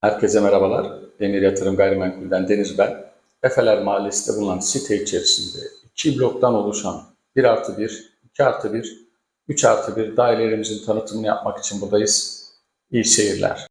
Herkese merhabalar. Emir Yatırım Gayrimenkul'den Deniz ben. Efeler Mahallesi'nde bulunan site içerisinde iki bloktan oluşan 1 artı 1, 2 artı 1, 3 artı 1 dairelerimizin tanıtımını yapmak için buradayız. İyi seyirler.